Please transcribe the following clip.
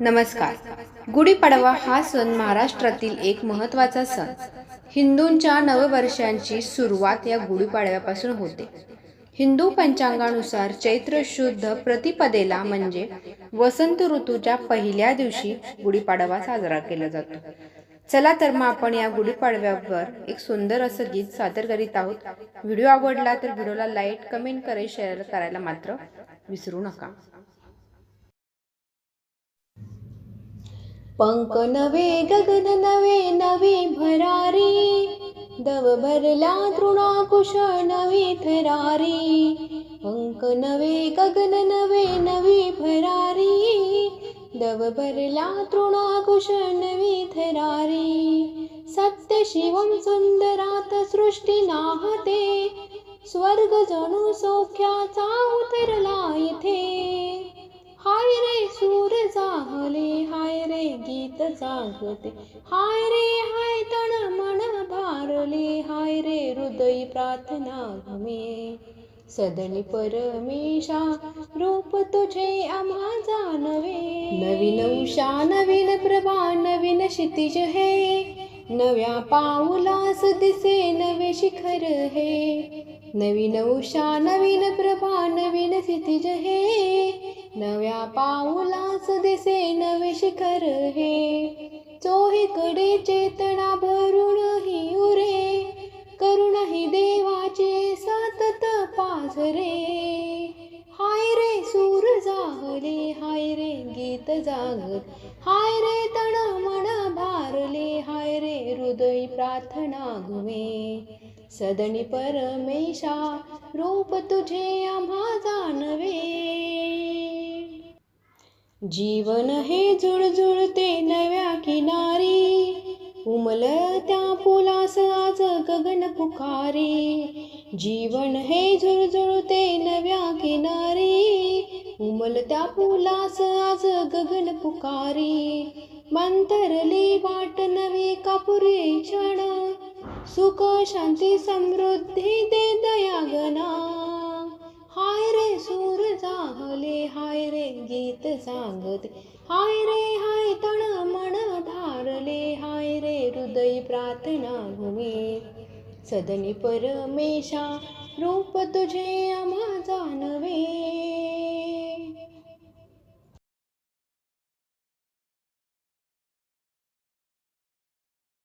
नमस्कार. गुढीपाडवा हा सण महाराष्ट्रातील एक महत्त्वाचा सण. हिंदूंच्या नववर्षांची सुरुवात या गुढीपाडव्यापासून होते. हिंदू पंचांगानुसार चैत्र शुद्ध प्रतिपदेला म्हणजे वसंत ऋतूच्या पहिल्या दिवशी गुढीपाडवा साजरा केला जातो. चला तर मग आपण या गुढीपाडव्यावर एक सुंदर असं गीत सादर करीत आहोत. व्हिडिओ आवडला तर व्हिडिओला लाईक कमेंट करे शेअर करायला मात्र विसरू नका. पंख नवे गगन नवे नवे भरारी. दव भरला तृणाकुश नवे थरारी. पंख नवे गगन नवे नवे भरारी. दव भरला तृणाकुश नवे थरारी. सत्य शिवम सुंदरात सृष्टी नाहते. स्वर्ग जणू सौख्याचा उतरला इथे. गीत जागते. हाय रे हाय तण मन भारले हाय रे हृदय प्रार्थना घुमे. सदनी परमेशा रूप तुझे आम्हा जानवे नवीन उषा नवीन प्रभा नवीन क्षितिज हे. नव्या पाऊलास दिसे नवे शिखर हे. नवीन उषा नवीन प्रभा नवीन क्षितिज हे. नव्या पाऊलास दिसे नवे शिखर हे. चोहीकडे चेतना भरून ही उरे. करुण ही देवाचे सतत पाझरे. हाय रे सूर जागले हाय रे गीत जागत. हाय रे तण मन भारले हाय रे हृदय प्रार्थना घुमे. सदनी परमेशा रूप तुझे आम्हा जीवन हे जुळजुळते नव्या किनारी. उमल त्या पुलास आज गगन पुकारी जीवन हे झुळझुळते नव्या किनारी. उमल त्या पुलास आज गगन पुकारी मंतरली वाट नवी कापुरी क्षण? सुख शांती समृद्धी गीत सांगत. हाय रे हाय तण मन धारले हाय रे हृदय प्रार्थना भूमी सदनी परमेशा रूप तुझे आम्हा जानवे